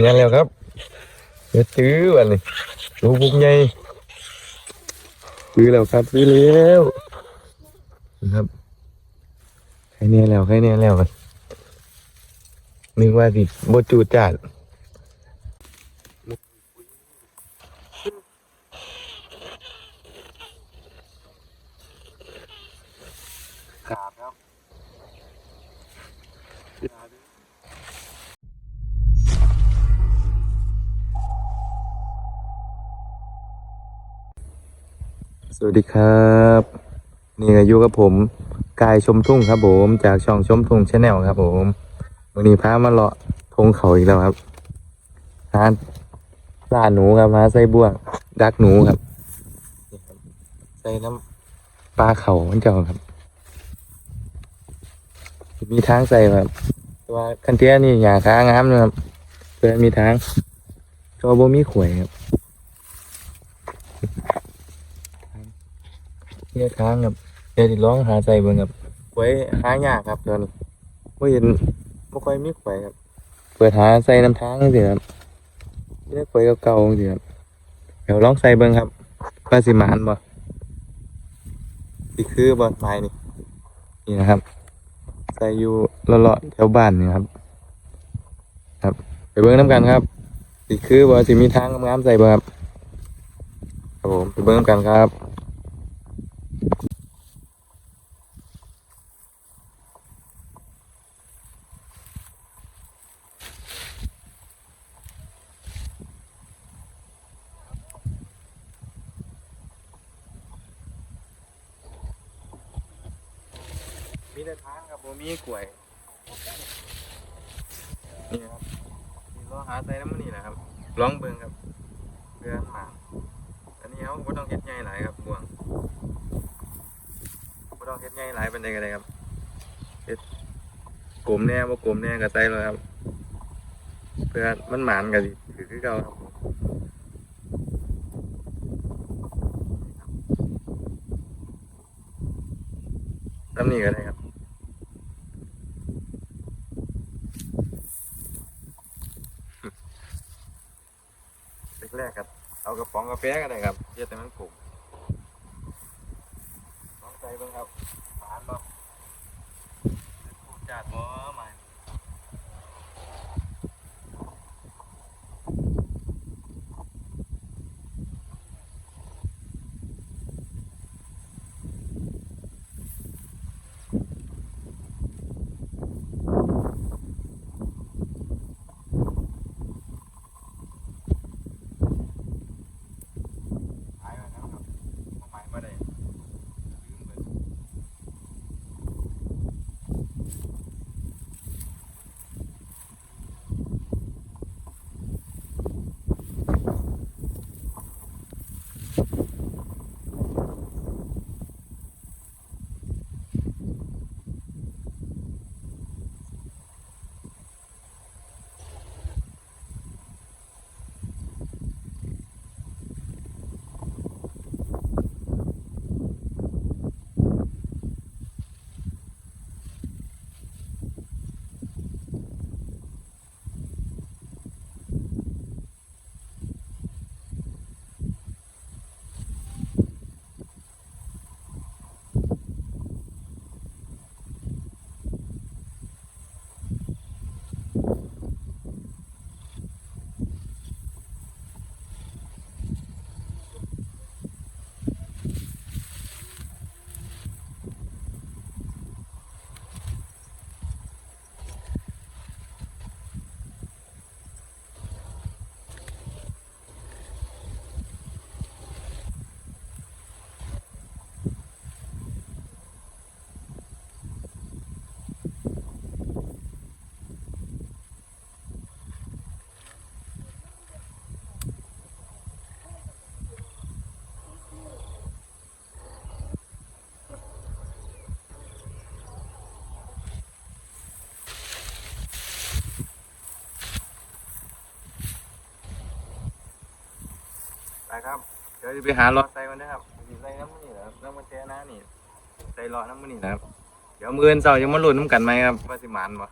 เนี่ยแล้วครับเดี๋ยวตื้อวันนี้ดูบุกใหญ่ซื้อแล้วครับซื้อแล้วนะครับใครเนี่ยแล้วใครเนี่ยแล้วกันนึกว่าสิบจูดจัด วัสดีครับ นี่ก็อยู่กับผม กายชมทุ่งครับผม จากช่องชมทุ่งชาแนลครับผมวันนี้พามาเลาะทงเขาอีกแล้วครับหาล่าหนูครับหาใส่บ่วงดักหนูครับใส่น้ำปลาเขามันเจ้าครับ มีทางใส่ครับต่ว่าคันเทียนี่อย่าค้างามนะครับเพื่อมีทางก็บ่มีขวยครับ เนี่ยค้างครับเดี๋ยวดิร้องหาใจเบิ่งครับไว้หายากครับตอนนี้ไม่เห็นไม่ค่อยมีไข่ครับ เปิดหาใส่น้ำทางสิครับไม่ได้ไข่เก่าๆสิครับเดี๋ยวลองใส่เบิ่งครับว่าสิมานบ่สิคือบ่ไม้นี่นี่นะครับใส่อยู่เลาะๆแถวบ้านนี่ครับ ครับ ไปเบิ่งน้ำกันครับสิคือบ่สิมีทางงามๆใส่บ่ครับครับผมไปเบิ่งน้ำกันครับ มีแต่ทางครับผมมีกล้วย นี่ครับนี่เราหาใส่น้ำมันนี่แหละครับลองเบิ่งครับเพื่อนหมาอันนี้เขาก็ต้องเฮ็ดใหญ่หลายครับบวงก็ต้องเฮ็ดใหญ่หลายเป็นไดก็ได้ครับเฮ็ดกลมแน่บ่กลมแน่ก็ใส่เลยครับเพื่อมันหมานก็สิถือคือเก่าครับมทำนี่ก็ได้ครับ แรกๆครับ เอากระป๋องกาแฟก็ได้ครับเยอะแต่มันกลุ่มลองใจบ้างครับ ไปครับเดี๋ยวจะไปหารอใส่มันนะครับสิใส่น้ำมันนี่นะครับน้ำมันแช่น้านี่ใส่รอน้ำมันนี่นะครับ เดี๋ยวมืออนเสาร์ยังมาหลุดนน้ำกันไหมครับว่าสิหมันบ่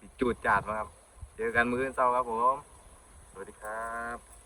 สิจูดจาดบ่ครับ เจอกันมื้ออนเช้าครับผม สวัสดีครับ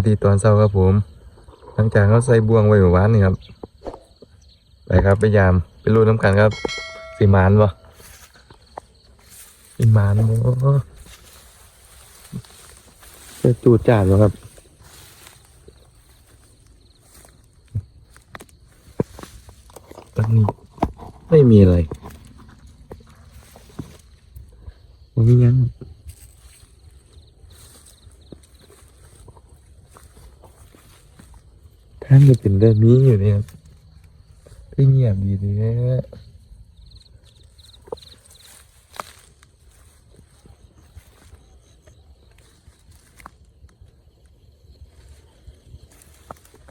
วัสดีตอนเช้าครับผม หลังจากเขาใส่บ่วงไว้เมื่อวานนี่ครับ ไปครับไปยามไปรูดน้ำกันครับสีมานบ่สีมานบ่จะจูดจาดบ่ครับตอนนี้ไม่มีอะไรไม่มีงั้น ท่านจะเป็นแบบนี้อยู่เนี่ยก็เงียบดีเลย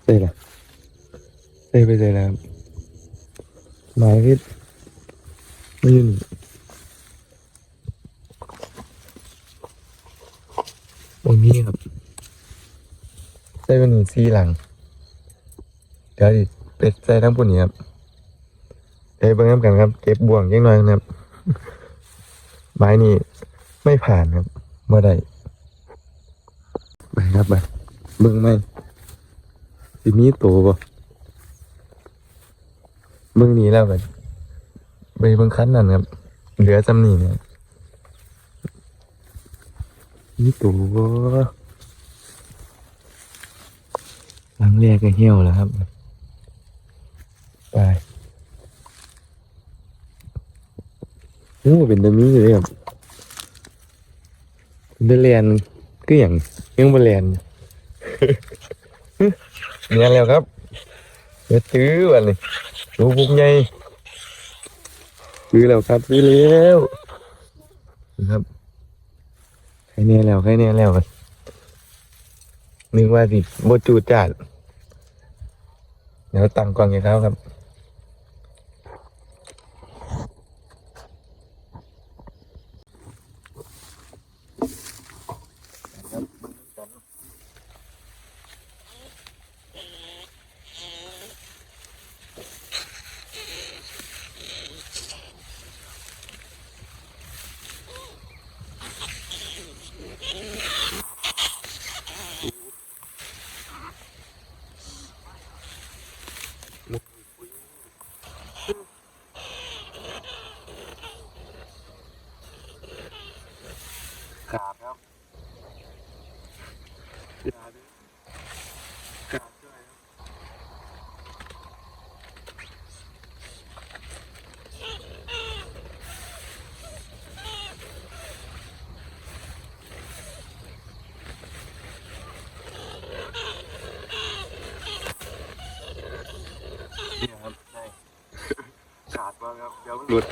ใส่ละใส่ไปใส่ละหมายพิษไม่ยืนตรงนี้ครับใส่เป็นหนึ่งซีหลัง ดี๋ยวดิเป็ดใส่ทั้งปุ่นนี้ครับเอ้ยเบิ่งน้ำกันครับ เก็บบ่วงยังน้อยนะครับ ไม้นี่ไม่ผ่านครับเมื่อใดไปครับไปเบิ่งไหมสิมีโตบ่เบิ่งนี้แล้วกันไปเบิ่งคันนั่นครับ เหลือจำนี่เนี่ยมีโตบ่หลังแรกก็เหี่ยวแล้วครับ ไปโอ้เป็นตะมีอยู่เลยครับเป็นตะเรียนก็อย่างยังบะเรียนเนี่ยแล้วครับเดี๋ยวตื้อวันนี้ดูบุกใหญ่ตื้อแล้วครับตื้อแล้วนะครับใครเนี่ยแล้วใครเนี่ยแล้วกันนึกว่าสิบจูจาดเดี๋ยวตั้งกล้องอย่างเขาครับ ขาดครับอย่าดิขาดด้วยครับเนี่ยครับใช่ขาดมากครับเดี๋ยวมัน หลุด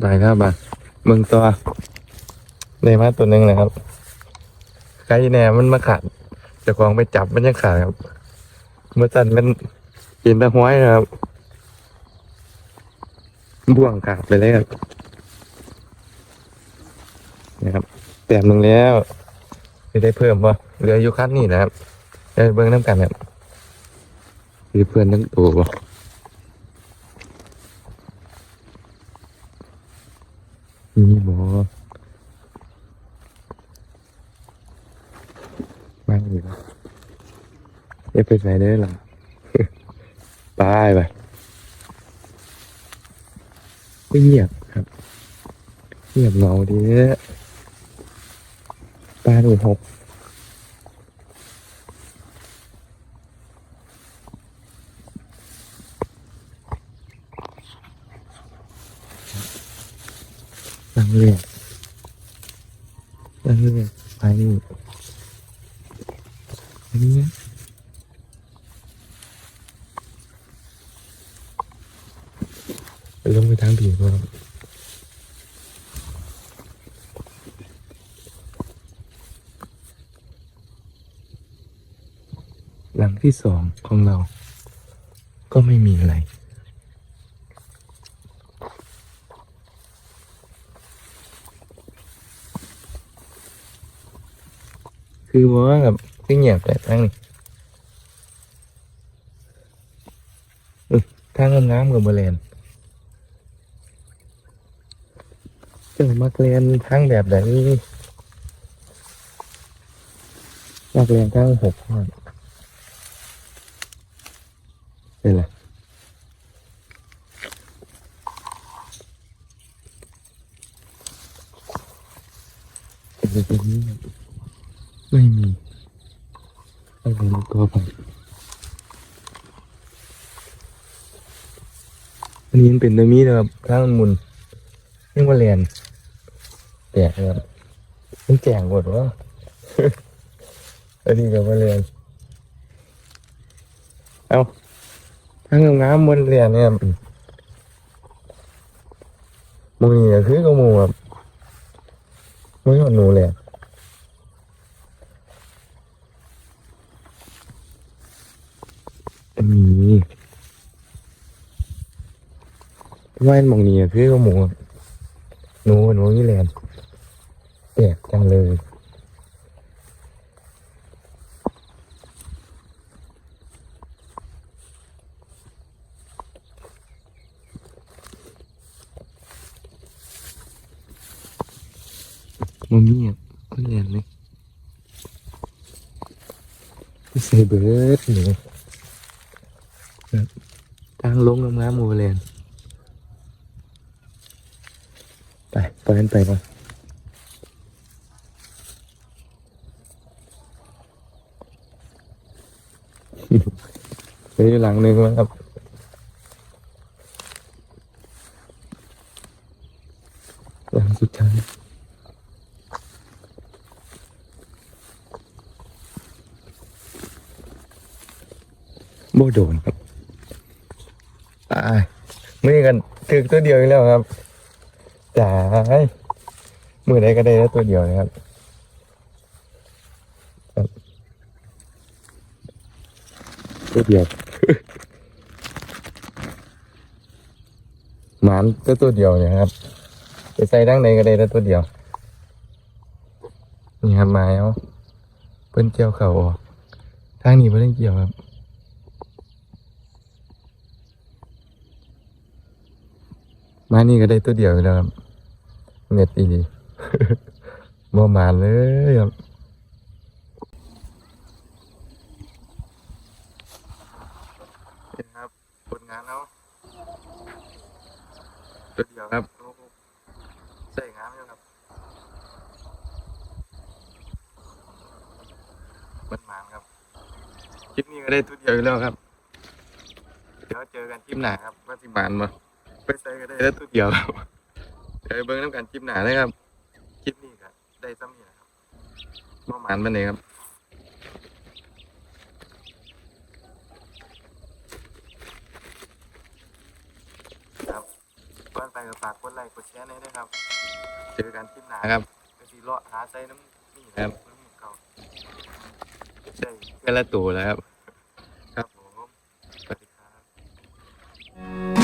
ได้ครับบ้านมืองตัวได้มาตัวหนึ่งเลยครับไก่แหนมันมาขาดจะคลองไปจับมันยังขาดครับ เมื่อจันมันกินตะห้อยนะครับ บ่วงขาดไปเลยครับนะครับ แต้มหนึ่งแล้วจะได้เพิ่มวะเหลืออยู่คัดนี่นะครับเดี๋ยวเบิ้งน้ำกันครับมีเพื่อนทั้งตัวบ่มีหมอไม่มีแล้วจะไปไหนได้หรอตายไปก็เงียบครับเงียบเหงาดีป ลาหนูหกตั้งเรียกตั้งเรียกไปนี่อันนี้ ลงไปทางผีก่อนหลัง ที่สองของเรา ก็ไม่มีอะไร คือบอกว่ากับที่เงียบแต่ทางนี้ทางงามๆกับบแลนเจ้ามักเรียนทางแบบไหนมักเรียนทางหกข้อ เป็นไรเป็นแบบนี้ไม่มีอะไรในตัวผมอันนี้มันเป็นตัวมีนะครับข้างมันนยังมาเรียนแตกนะครับมันแจงหมดวะอันนี้กับมาเรียนเอา ทั้งงามๆมันเรียนเนี่ยครับหมูนี่ก็คือกับหมูครับม่ใช่หนูเลยมีว่านมองนี้อะคือก็มูอหนูหนูนี่แหลนแปลกจังเลย มันมีอะมันแหลนเลยใส่เบิร์ดหนูทางลงลงามๆหมูเลนไปไปกันไปก่อนไปหลังหนึ่งมั้งครับ หลังสุดท้าย โดนครับตายมือกันถึกตัวเดียวอีกแล้วครับจ๋ายมือใดก็ได้แล้วตัวเดียวนะครับตัวเดียวหมานตัวตัวเดียวเนี่ยครับไปใส่ดั้งในก็ได้แล้วตัวเดียวนี่ครับไม้เอาเปิ้นเกี่ยวเข่าออกทางนี้ไม่ได้เกี่ยวครับ มานี่ก็ได้ตัวเดียวอยู่แล้วครับเน็ตอีดีบ่มาเลยครับนี่ครับผลงานแล้วตัวเดียวครับโอ้โหใส่งามอยู่ครับ มันมานครับคลิปนี้ก็ได้ตัวเดียวอยู่แล้วครับ เดี๋ยวเจอกันคลิปหน้าครับว่าสิมานมา ใส่ก็ได้แล้วตัวเดียวครับเดี๋ยวเบิ้งน้ำกันคลิปหนานะครับคลิปนี้ก็ได้ซ้ำนี่นะครับมาหมานมันเองครับครับก่อนไปก็ฝากกดไลค์กดแชร์หน่อยนะครับเจอกันคลิปหนาครับก็สีเลาะหาใส่น้ำนี่ครับน้เก่าได้ก็ละตัวแล้วครับ ครับผมสวัสดีครับ